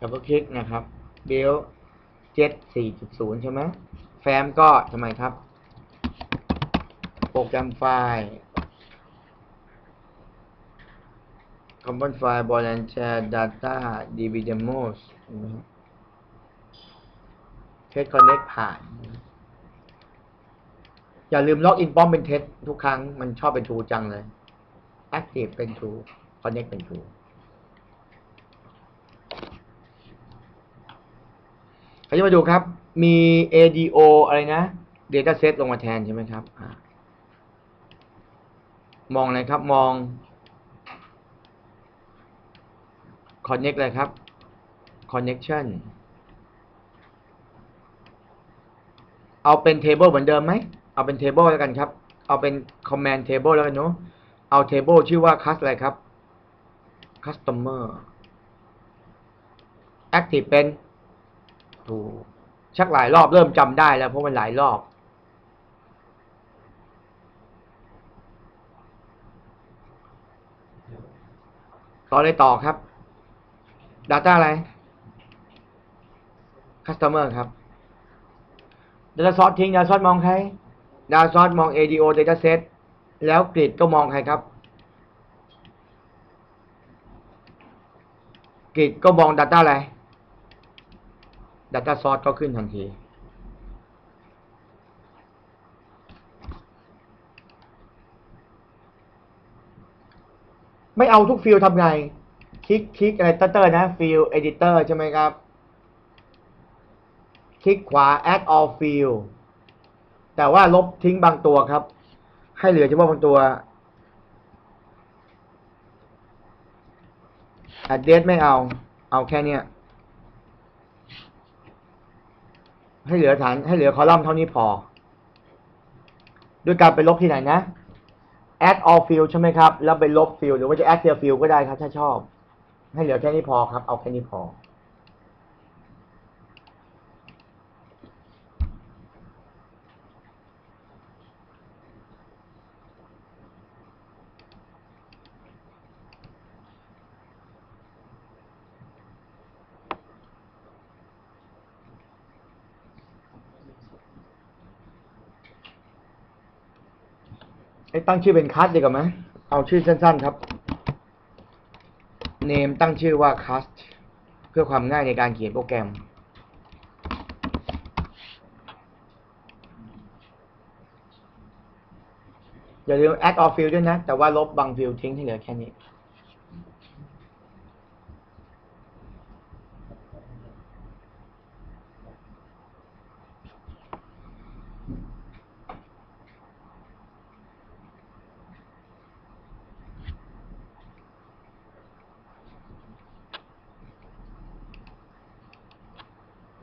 ดับเบิลคลิกนะครับ build jet 4.0 ใช่ไหมแฟ้มก็ทำไมครับ โปรแกรมไฟล์ common file ball and share data db demos เทส connect ผ่าน อย่าลืมล็อกอินป้อมเป็นเทสทุกครั้ง มันชอบเป็น true จังเลย active เป็น true connect เป็น true เขาจะมาดูครับ มี ADO อะไรนะ Data Set ลงมาแทนใช่ไหมครับอมองอะไรครับ มอง Connect เลยครับ Connection เอาเป็น Table เหมือนเดิมไหม เอาเป็น Table แล้วกันครับ เอาเป็น Command Table แล้วกันเนาะ เอา Table ชื่อว่า Cust อะไรครับ Customer Active เป็น ถูกชักหลายรอบเริ่มจำได้แล้วเพราะมันหลายรอบ ต่อเลยต่อครับ Data อะไร Customer ครับ Data Source ทิ้ง Data Source มองใคร Data Source มอง ADO Data Set แล้วกริดก็มองใครครับกริดก็มอง Data อะไร Data Source ก็ขึ้นทันที ไม่เอาทุกฟิลทำไง คลิกคลิกอะไรเตอร์นะฟิล editor ใช่ไหมครับ คลิกขวา add all field แต่ว่าลบทิ้งบางตัวครับ ให้เหลือเฉพาะบางตัว address ไม่เอา เอาแค่เนี้ย ให้เหลือฐานให้เหลือคอลัมน์เท่านี้พอ ด้วยการไปลบที่ไหนนะ add all field ใช่ไหมครับ แล้วไปลบ field หรือว่าจะ add clear field ก็ได้ครับ ถ้าชอบ ให้เหลือแค่นี้พอครับ เอาแค่นี้พอ ให้ตั้งชื่อเป็นคัสดีกว่าไหมเอาชื่อสั้น ๆ ครับ name ตั้งชื่อว่า cast เพื่อความง่ายในการเขียนโปรแกรม อย่าลืม add all field ด้วยนะ แต่ว่าลบบาง field ทิ้งให้เหลือแค่นี้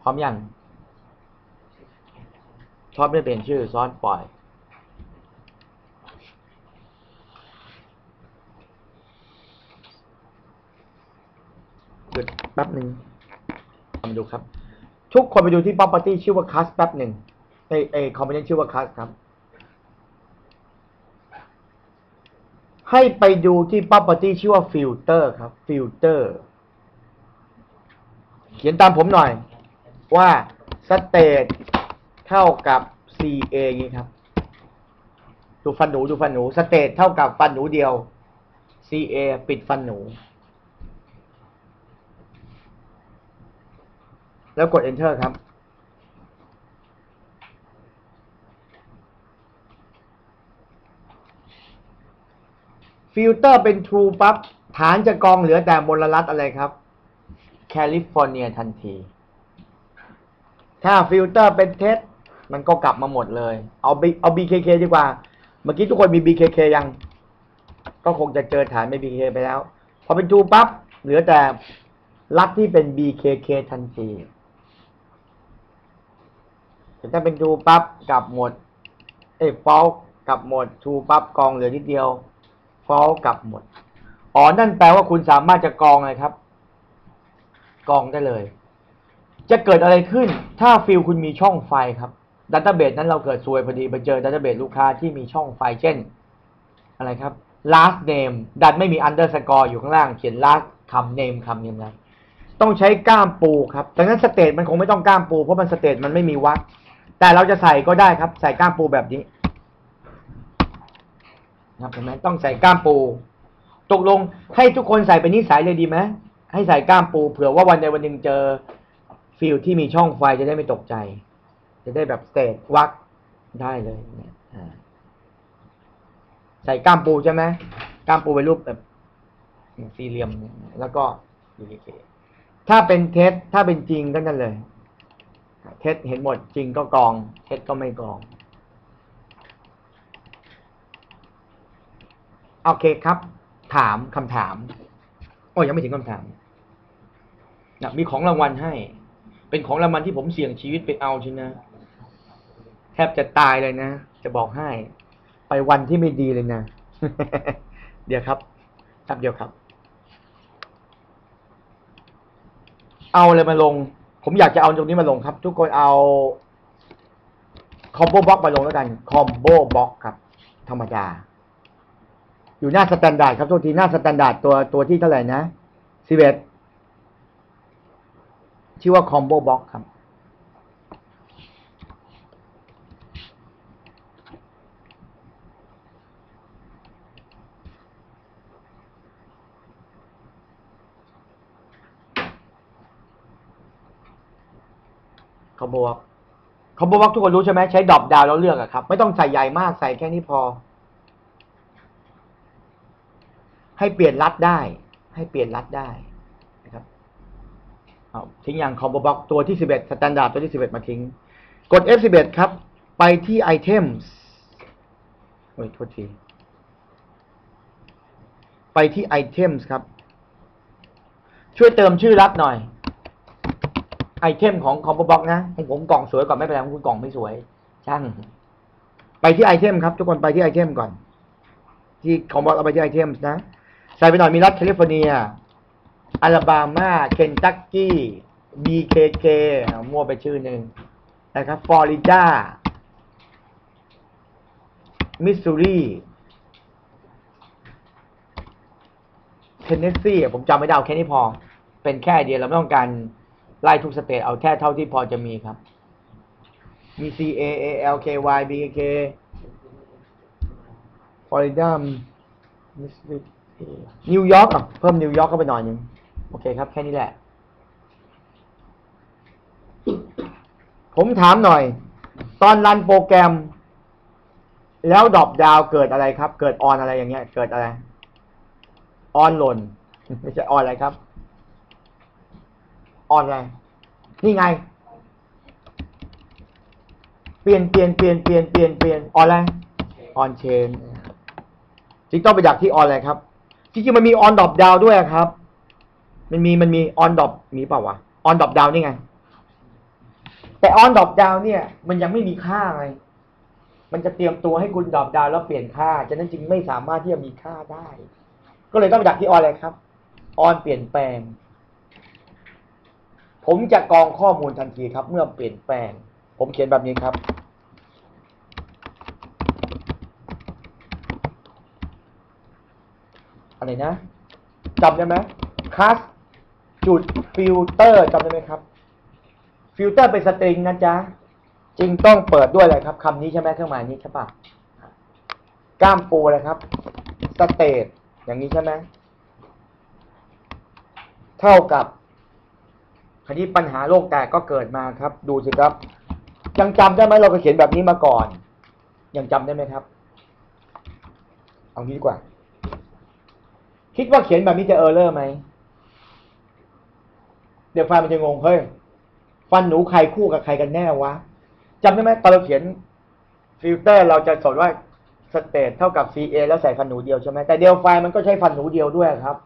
พร้อมยังชอบไม่เปลี่ยนชื่อซ้อนปล่อย หยุดแป๊บหนึ่งมาดูครับ ทุกคนไปดูที่ property ชื่อว่า class แป๊บหนึ่งไอไอ component ชื่อว่า class ครับ ให้ไปดูที่ property ชื่อว่า filter ครับ filter เขียนตามผมหน่อย ว่า state เท่ากับ ca นี้ครับ ดูฟันหนูดูฟันหนู state เท่ากับฟันหนูเดียว ca ปิดฟันหนู แล้วกด enter ครับ ฟิลเตอร์เป็น true ปั๊บฐานจะกองเหลือแต่มลรัฐอะไรครับ แคลิฟอร์เนียทันที ถ้าฟิลเตอร์เป็นเท็จมันก็กลับมาหมดเลย เอา B เอา BKK ดีกว่า เมื่อกี้ทุกคนมี BKK ยัง ก็คงจะเจอฐานไม่ BKK ไปแล้ว พอเป็น true ปั๊บ เหลือแต่รัฐที่เป็น BKK ทันทีแต่ถ้าเป็น true ปั๊บกลับหมด เอ้ย false กลับหมด true ปั๊บกองเหลือนิดเดียว false กลับหมด อ๋อ นั่นแปลว่าคุณสามารถจะกองเลยครับ กองได้เลย จะเกิดอะไรขึ้นถ้าฟิลคุณมีช่องไฟครับดัตเตอร์เบสนั้นเราเกิดซวยพอดีไปเจอดัตเตอร์เบสลูกค้าที่มีช่องไฟเช่น อะไรครับ last name ดันไม่มี underscore อยู่ข้างล่างเขียน last คำ name คำยังไงต้องใช้ก้ามปูครับดังนั้นสเตทมันคงไม่ต้องก้ามปูเพราะมันสเตทมันไม่มีวักแต่เราจะใส่ก็ได้ครับ ใส่ก้ามปูแบบนี้นะครับเห็นไหมต้องใส่ก้ามปู ตกลงให้ทุกคนใส่เป็นนิสัยเลยดีไหมให้ใส่ก้ามปูเผื่อว่าวันใดวันหนึ่งเจอ ฟิลที่มีช่องไฟจะได้ไม่ตกใจ จะได้แบบสเตทวักได้เลยเนี่ยใส่ก้ามปูใช่ไหมก้ามปูเป็นรูปแบบสี่เหลี่ยมแล้วก็ยูริเคถ้าเป็นเท็จถ้าเป็นจริงก็นั่นเลย เท็จเห็นหมดจริงก็กอง เท็จก็ไม่กองโอเคครับ ถามคำถาม โอ้ยังไม่ถึงคำถามนะมีของรางวัลให้ เป็นของรางวัลที่ผมเสี่ยงชีวิตไปเอาชินะแทบจะตายเลยนะ จะบอกให้ ไปวันที่ไม่ดีเลยนะ เดี๋ยวครับครับเดียวครับ เอาอะไรมาลง ผมอยากจะเอาตรงนี้มาลงครับ ทุกคนเอาคอมโบบล็อกมาลงแล้วกันคอมโบบล็อกครับ ธรรมดา อยู่หน้าสแตนดาร์ดครับโทษทีหน้าสแตนดาร์ดตัวตัวที่เท่าไหร่นะสิบเอ็ด ชื่อว่าคอมโบบล็อกครับ คอมโบวอล์กคอมโบวอล์กทุกคนรู้ใช่ไหมใช้ดรอปดาวแล้วเลือกอะครับ ไม่ต้องใส่ใหญ่มากใส่แค่นี้พอ ให้เปลี่ยนรัดได้ ให้เปลี่ยนรัดได้นะครับเอา ทิ้งอย่างคอมโบวอกตัวที่สิบเอ็ดสแตนดาร์ดตัวที่สิบเอ็ดมาทิ้ง กด F11 ครับ ไปที่ Items โอ้ยโทษทีไปที่ Items ครับ ช่วยเติมชื่อรัดหน่อย ไอเทมของคอมโบบ็อกนะของผมกล่องสวยก่อนไม่เป็นไรคุณกล่องไม่สวย ช่าง ไปที่ไอเทมครับทุกคนไปที่ไอเทมก่อน ที่คอมโบบ็อกเอาไปที่ไอเทมนะใส่ไปหน่อยมีรัฐแคลิฟอร์เนีย อลาบามา เคนตักกี้บีเคเคมั่วไปชื่อหนึ่งนะครับ ฟลอริดา มิสซูรี เทนเนสซีผมจำไม่ได้เอาแค่นี้พอ เป็นแค่ไอเดียเราไม่ต้องการไล่ทุกสเตทเอาแค่เท่าที่พอจะมีครับ มี C A A L K Y BKK ฟลอริดามิสซิสซิปปีนิวยอร์กอะ เพิ่มนิวยอร์กเข้าไปหน่อยหนึง โอเคครับ แค่นี้แหละ ผมถามหน่อย ตอนรันโปรแกรม แล้วดรอปดาวเกิดอะไรครับ เกิดออนอะไรอย่างเงี้ย เกิดอะไร ออนหล่นไม่ใช่ออนอะไรครับออนอะไร นี่ไง เปลี่ยนเปลี่ยนเปลี่ยนเปลี่ยนเปลี่ยนเปลี่ยนออนอะไร ออนเชนจริงต้องไปดักที่ออนอะไรครับ จริงๆมันมีออนดรอปดาวด้วยครับ มันมีมันมีออนดอปมีเปล่าวะออนดอปดาวนี่ไง แต่ออนดอปดาวเนี่ย มันยังไม่มีค่าไงมันจะเตรียมตัวให้คุณดอปดาวแล้วเปลี่ยนค่าฉะนั้นจึงไม่สามารถที่จะมีค่าได้ ก็เลยต้องไปดักที่ออนอะไรครับ ออนเปลี่ยนแปลง ผมจะกรองข้อมูลทันทีครับ เมื่อเปลี่ยนแปลง ผมเขียนแบบนี้ครับอะไรนะจำได้ไหมคัส จุดฟิลเตอร์จำได้ไหมครับ ฟิลเตอร์เป็นสตริงนะจ๊ะจึงต้องเปิดด้วยอะไรครับคำนี้ใช่ไหมเครื่องหมายนี้ใช่ปะกล้ามปูอะไรครับสเตทอย่างนี้ใช่ไหมเท่ากับคราวนี้ปัญหาโลกแตกก็เกิดมาครับ ดูสิครับ ยังจำได้ไหมเราก็เขียนแบบนี้มาก่อน ยังจำได้ไหมครับ เอางี้ดีกว่า คิดว่าเขียนแบบนี้จะเออร์เลอร์ไหม เดี๋ยวฟล์มันจะงงเฮ้ยฟันหนูใครคู่กับใครกันแน่วะจำได้ไหมตอนเราเขียนฟิลเตอร์เราจะสอนว่าสเตทเท่ากับ CA แล้วใส่ฟันหนูเดียวใช่ไหมแต่เดียวไฟมันก็ใช้ฟันหนูเดียวด้วยครับ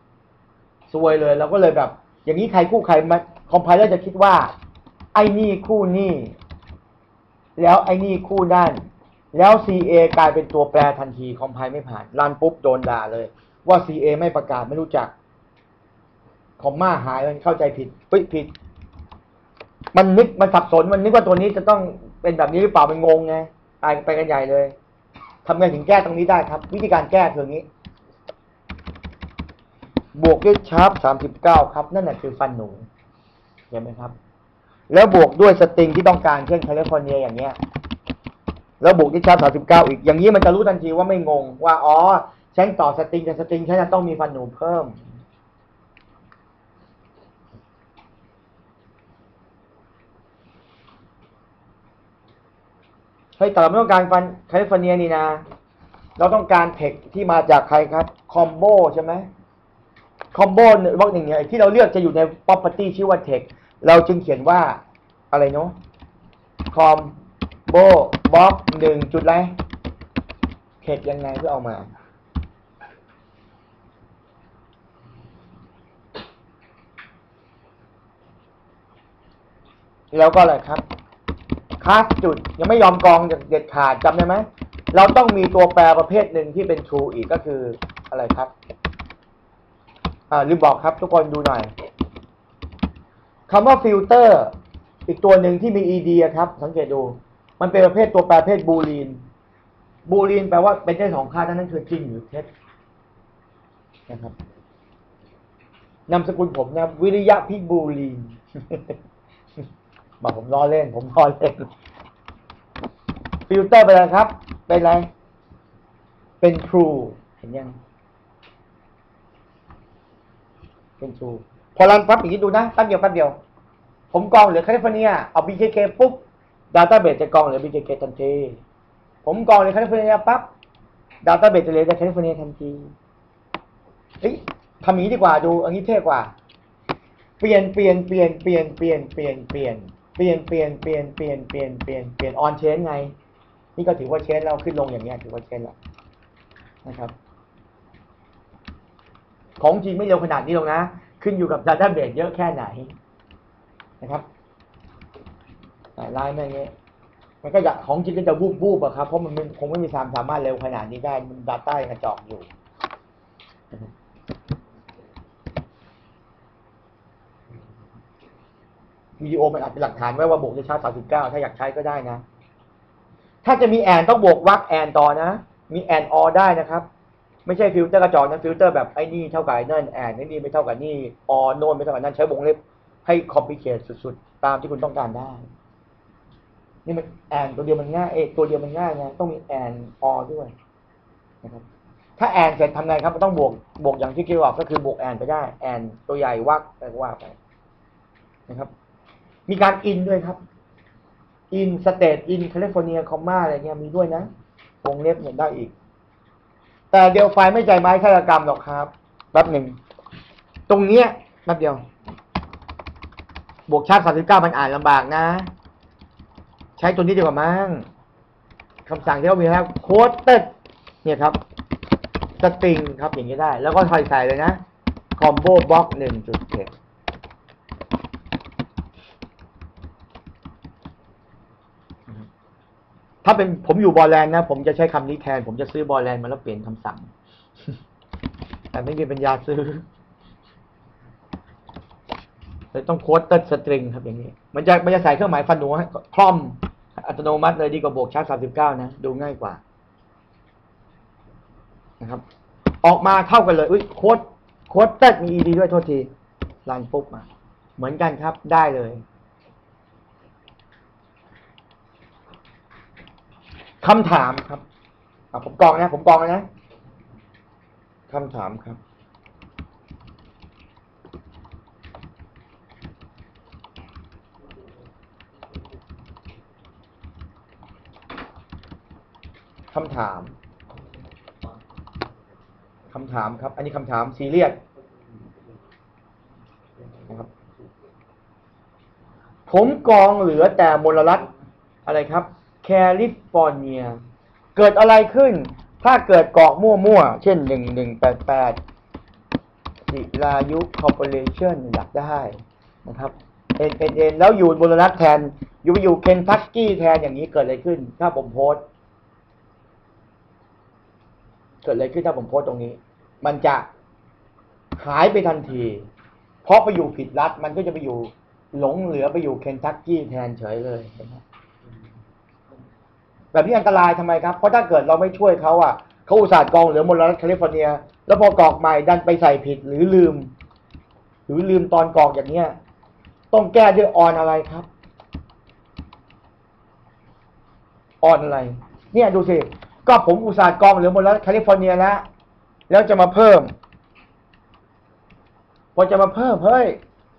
ซวยเลยเราก็เลยแบบ อย่างนี้ใครคู่ใครมาคอมไพเลอร์จะคิดว่า ไอ้นี่คู่นี่ แล้วไอ้นี่คู่ด้านแล้ว CA กลายเป็นตัวแปรทันทีคอมไพไม่ผ่านรันปุ๊บโดนด่าเลย ว่า CA ไม่ประกาศไม่รู้จัก คอมมาหายมันเข้าใจผิดปิ๊ผิด มันนึกมันสับสนมันนึกว่าตัวนี้จะต้องเป็นแบบนี้หรือเปล่ามันงงไงตายไปกันใหญ่เลยทำไงถึงแก้ตรงนี้ได้ครับ วิธีการแก้คืออย่างนี้ บวกด้วยชาร์ปสามสิบเก้าครับ นั่นแหละคือฟันหนูเห็นไหมครับ แล้วบวกด้วยสตริงที่ต้องการเช่นแคลิฟอร์เนียอย่างเงี้ยแล้วบวกที่ชาร์จ39อีก อย่างนี้มันจะรู้ทันทีว่าไม่งง ว่า อ๋อ ฉันต่อสตริงกับสตริงฉันจะต้องมีฟันหนูเพิ่ม เฮ้ยแต่เราไม่ต้องการฟันแคลิฟอร์เนียนี่นะ เราต้องการเทคที่มาจากใครครับคอมโบใช่ไหมคอมโบวรรคหนึ่งเนี่ยที่เราเลือกจะอยู่ใน property ชื่อว่า text เราจึงเขียนว่าอะไรเนาะ combo box หนึ่งจุดไร text ยังไงเพื่อเอามา แล้วก็อะไรครับ คลาสจุดยังไม่ยอมกรองเด็ดขาดจำได้ไหม เราต้องมีตัวแปรประเภทหนึ่งที่เป็น true อีกก็คืออะไรครับอ่าลืมบอกครับทุกคนดูหน่อยคำว่าฟิลเตอร์อีกตัวหนึ่งที่มี ed ครับ สังเกตดู มันเป็นประเภทตัวแปรประเภทบูลีนบูลีนแปลว่าเป็นได้สองค่านั่นคือจริงหรือเท็จนะครับนามสกุลผมนะ วิริยะพิบูลีน บอกผมล้อเล่น ผมล้อเล่น ฟิลเตอร์เป็นอะไรครับ เป็นอะไร เป็น true เห็นยัง เป็น true พอรันปั๊บอย่างนี้ดูนะแป๊บเดียวแป๊บเดียว ผมกรองเหลือแคลิฟอร์เนีย เอา BKK ปุ๊บ Database จะกรองเหลือ BKK ทันที ผมกรองเหลือแคลิฟอร์เนียปั๊บ Database จะเหลือแต่แคลิฟอร์เนียทันทีเฮ้ยทำอย่างนี้ดีกว่าดูอันนี้เท่กว่า เปลี่ยนเปลี่ยนเปลี่ยนเปลี่ยนเปลี่ยนเปลี่ยนเปลี่ยน เปลี่ยนเปลี่ยนเปลี่ยนเปลี่ยนเปลี่ยนเปลี่ยนเปลี่ยนออนเชนไง นี่ก็ถือว่าเชนแล้วขึ้นลงอย่างเงี้ยถือว่าเชนแล้วนะครับ ของจริงไม่เร็วขนาดนี้หรอกนะ ขึ้นอยู่กับ Database เยอะแค่ไหนนะครับแต่ไลน์แม่งเงี้ยมันก็อยากของจริงก็จะวูบวูบๆอะครับเพราะมันคงไม่มีความสามารถเร็วขนาดนี้ได้มัน Data ยังกระจอกอยู่นะครับ วิดีโอมันอาจเป็นหลักฐานไว้ว่าบวกจะชาร์จ39ถ้าอยากใช้ก็ได้นะ ถ้าจะมีแอนต้องบวกวรรคแอนต่อนะ มีแอนออได้นะครับ ไม่ใช่ฟิลเตอร์กระจอกนะฟิลเตอร์แบบไอ้นี่เท่ากับนั่นแอนไอ้นี่ไม่เท่ากับนี่ออโน่นไม่เท่ากับนั่นใช้วงเล็บให้คอมพลีเคทสุดๆ ตามที่คุณต้องการได้ นี่มันแอนตัวเดียวมันง่ายเอตัวเดียวมันง่ายไงต้องมีแอนออด้วยนะครับถ้าแอนเสร็จทำไงครับมันต้องบวกบวกอย่างที่เกี่ยวบอกก็คือบวกแอนไปได้แอนตัวใหญ่วักอะไรก็ว่าไปนะครับ มีการอินด้วยครับอินสเตทอินแคลิฟอร์เนียคอมมาอะไรเงี้ยมีด้วยนะวงเล็บเนี่ยได้อีก แต่เดลไฟไม่ใจไม้ฆาตกรรมหรอกครับแป๊บหนึ่ง ตรงเนี้ยแป๊บเดียว บวกชาร์จสามสิบเก้ามันอ่านลำบากนะ ใช้ตัวนี้ดีกว่ามั้งคำสั่งที่เรามีครับโคดเต็ดเนี่ยครับสตริงครับอย่างนี้ได้ แล้วก็ใส่ใส่เลยนะคอมโบบล็อกหนึ่งจุดเจ็ด ถ้าเป็นผมอยู่บอลแลนด์นะ ผมจะใช้คำนี้แทน ผมจะซื้อบอลแลนด์มาแล้วเปลี่ยนคำสั่ง แต่ไม่มีปัญญาซื้อเลยต้องโค้ดเติร์ดสตริงครับอย่างนี้ มันจะมันจะใส่เครื่องหมายฟันหนูให้คล่อมอัตโนมัติเลยดีกว่าบวกชาร์จสามสิบเก้านะ ดูง่ายกว่า นะครับ ออกมาเท่ากันเลยอุ้ยโค้ดโค้ดเติร์ดมี ed ด้วยโทษทีรันปุ๊บมา เหมือนกันครับได้เลย คำถามครับอะผมกรองนะ ผมกรองนะคำถามครับ คำถาม คำถามครับ อันนี้คำถามซีเรียสนะครับผมกองเหลือแต่มลรัฐอะไรครับ แคลิฟอร์เนีย เกิดอะไรขึ้น ถ้าเกิดเกาะมั่วๆ เช่นหนึ่งหนึ่งแปดแปดศิลายุคอร์ปอเรชั่นอยากได้นะครับเอ็นเอ็นแล้วอยู่บนรัฐแทน อยู่ไปอยู่เคนทักกี้แทนอย่างนี้เกิดอะไรขึ้น ถ้าผมโพสเกิดอะไรขึ้นถ้าผมโพสตรงนี้ มันจะหายไปทันที เพราะไปอยู่ผิดรัฐ มันก็จะไปอยู่หลงเหลือไปอยู่เคนทักกี้แทนเฉยเลยเห็นไหม แบบนี้อันตรายทำไมครับ เพราะถ้าเกิดเราไม่ช่วยเขาอะเขาอุตส่าห์กองเหลือมลรัฐแคลิฟอร์เนีย แล้วพอกรอกใหม่ดันไปใส่ผิดหรือลืม หรือลืมตอนกรอกอย่างเนี้ย ต้องแก้ด้วยออนอะไรครับออนอะไร เนี่ยดูสิก็ผมอุตส่าห์กองเหลือมดแล้วแคลิฟอร์เนียแล้วแล้วจะมาเพิ่ม พอจะมาเพิ่มเฮ้ย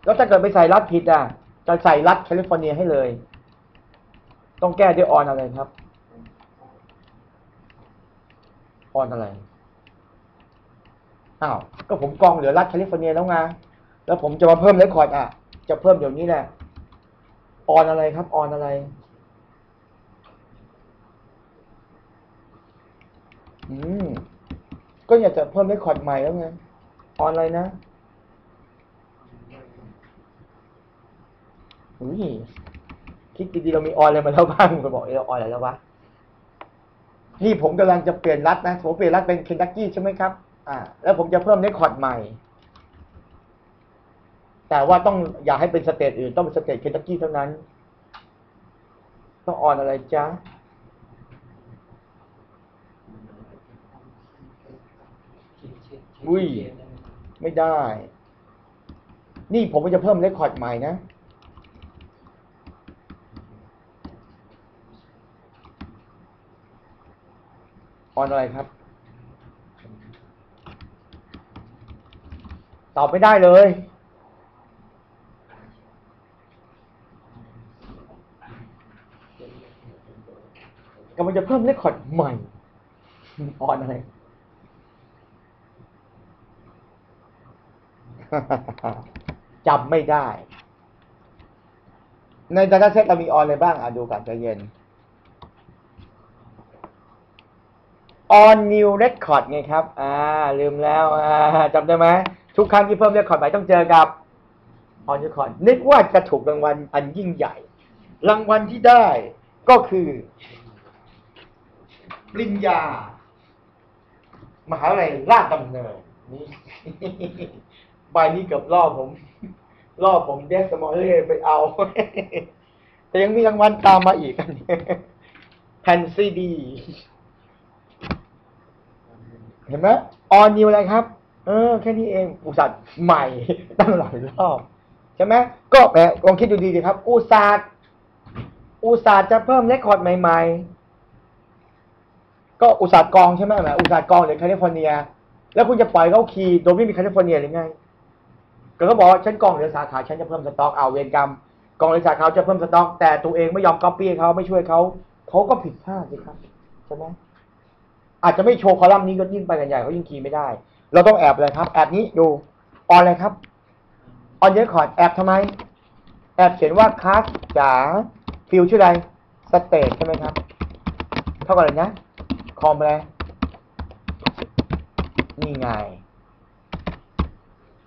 แล้วถ้าเกิดไปใส่รัฐผิดอะจะใส่รัฐแคลิฟอร์เนียให้เลย ต้องแก้ด้วยออนอะไรครับ ออนอะไร อ้าว ก็ผมกองเหลือรัฐแคลิฟอร์เนียแล้วไง แล้วผมจะมาเพิ่มเรคคอร์ดอะ จะเพิ่มเดี๋ยวนี้แหละ ออนอะไรครับ ออนอะไร อืม ก็อยากจะเพิ่มเรคคอร์ดใหม่แล้วไง ออนอะไรนะอุ้ยคิดดีๆเรามีออนอะไรมาแล้วบ้างก็บอกเออออนอะไรแล้ววะ นี่ผมกำลังจะเปลี่ยนรัฐนะผมเปลี่ยนรัฐเป็นเคนตักกี้ใช่ไหมครับ อ่า แล้วผมจะเพิ่มเรคคอร์ดใหม่ แต่ว่าต้องอย่าให้เป็นสเตทอื่น ต้องเป็นสเตทเคนตักกี้เท่านั้น ต้องออนอะไรจ๊ะอุ้ย ไม่ได้ นี่ผมจะเพิ่มเรคคอร์ดใหม่นะ ออนอะไรครับ ตอบไม่ได้เลย กำลังจะเพิ่มเรคคอร์ดใหม่ ออนอะไรจำไม่ได้ ใน Data Set เรามีออนอะไรบ้าง อะดูกันใจเย็น on new record ไงครับ อ่า ลืมแล้ว อ่าจำได้ไหม ทุกครั้งที่เพิ่ม record ใหม่ต้องเจอกับ on record นึกว่าจะถูกรางวัลอันยิ่งใหญ่ รางวัลที่ได้ก็คือ ปริญญา มหาวิทยาลัยราชดำเนิน นี่ใบนี้เกือบล่อผม ล่อผมเดสมอลเล่ไปเอา แต่ยังมีรางวัลตามมาอีกแผ่นซีดี เห็นไหมออนนิวอะไรครับ เออ แค่นี้เองอุตสาห์ใหม่ตั้งหลายรอบใช่ไหมก็แหมลองคิดดูดีดีครับ อุตสาห์อุตสาห์จะเพิ่มเรคคอร์ดใหม่ ๆ ก็อุตสาห์กองใช่ไหมแหมอุตสาห์กองหลือแคลิฟอร์เนีย แล้วคุณจะปล่อยเขาคีย์โดยไม่มีแคลิฟอร์เนียหรือไงก็เขาบอกฉันกองเหลือสาขาฉันจะเพิ่มสต็อกเอาเวรกรรมกองเหลือสาขาจะเพิ่มสต็อก แต่ตัวเองไม่ยอมก๊อปปี้เขาไม่ช่วยเขาเขาก็ผิดพลาดสิครับใช่ไหม อาจจะไม่โชว์คอลัมน์นี้ก็ยิ่งไปกันใหญ่เขายิ่งคีย์ไม่ได้ เราต้องแอบเลยครับ แอบนี้ดูออนอะไรครับออนเยอะคอดแอบทำไม แอบเขียนว่าคลาสจ๋าฟิลชื่ออะไรสเตทใช่ไหมครับ เท่ากับอะไรนะคอมอะไรนี่ไง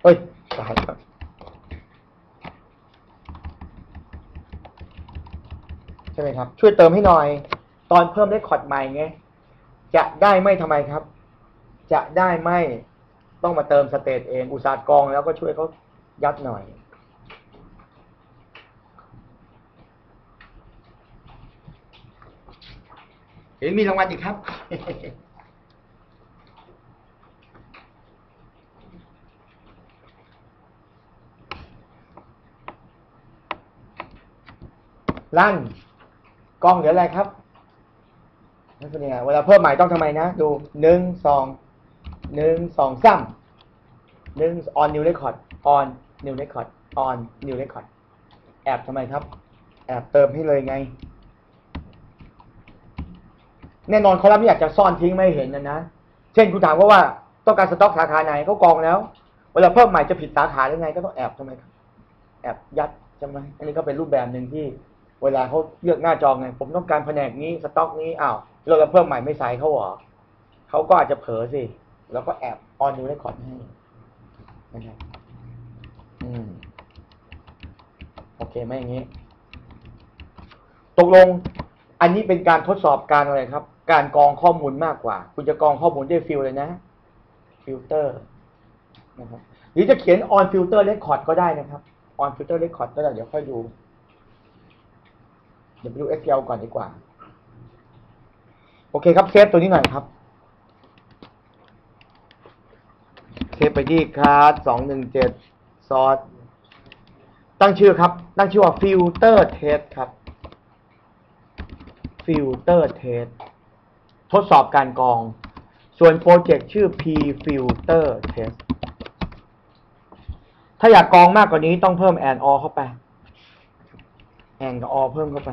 เฮ้ยตายแล้วใช่ไหมครับ ช่วยเติมให้หน่อย ตอนเพิ่มได้คอร์ดใหม่ไง จะได้ไม่ทำไมครับ จะได้ไม่ต้องมาเติมสเตทเองอุตสาห์กองแล้วก็ช่วยเขายัดหน่อย เห็นมีรางวัลอีกครับลั่นกล้องเหลืออะไรครับ เป็นยังไงเวลาเพิ่มใหม่ต้องทำไมนะ ดูหนึ่งสองหนึ่งสองสามหนึ่ง on new record on new record on new record แอบทำไมครับ แอบเติมให้เลยไง แน่นอนคอลัมน์ไม่อยากจะซ่อนทิ้งไม่เห็นนะนะ เช่นคุณถามเขาว่าต้องการสต็อกสาขาไหนเขากองแล้ว เวลาเพิ่มใหม่จะผิดสาขาหรือไง ก็ต้องแอบทำไมครับ แอบยัดใช่ไหมอันนี้ก็เป็นรูปแบบหนึ่งที่ เวลาเขาเลือกหน้าจอไง ผมต้องการแผนกนี้สต็อกนี้อ้าวเราจะเพิ่มใหม่ไม่ใส่เขาเหรอเขาก็อาจจะเผลอสิ แล้วก็แอบออนนิวเรคคอร์ดให้นะครับอืมโอเคไหมอย่างนี้ ตกลง อันนี้เป็นการทดสอบการอะไรครับ การกรองข้อมูลมากกว่า คุณจะกรองข้อมูลด้วยฟิลเลยนะฟิลเตอร์นะครับหรือจะเขียน on filter record ก็ได้นะครับ on filter record ก็ได้เดี๋ยวค่อยดู เดี๋ยวไปดู SQL ก่อนดีกว่า โอเคครับเซฟตัวนี้หน่อยครับเซฟไปที่คลาสสองหนึ่งเจ็ดซอสตั้งชื่อครับ ตั้งชื่อว่า filter test ครับ filter test ทดสอบการกรอง ส่วนโปรเจกต์ชื่อ p filter test ถ้าอยากกรองมากกว่านี้ต้องเพิ่ม and or เข้าไป แอนกับอเพิ่มเข้าไป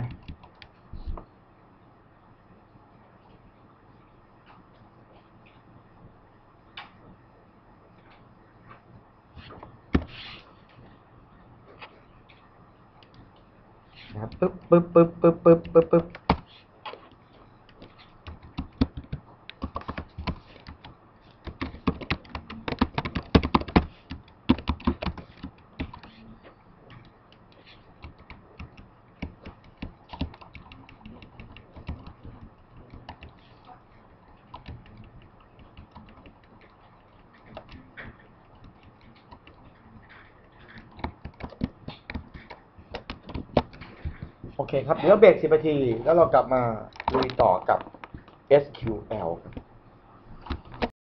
นะครับปึ๊บปึ๊บปึ๊บปึ๊บปึ๊บปึ๊บปึ๊บ เคครับ เดี๋ยวเบรกสิบนาที แล้วเรากลับมาลุยต่อกับ SQL ครับ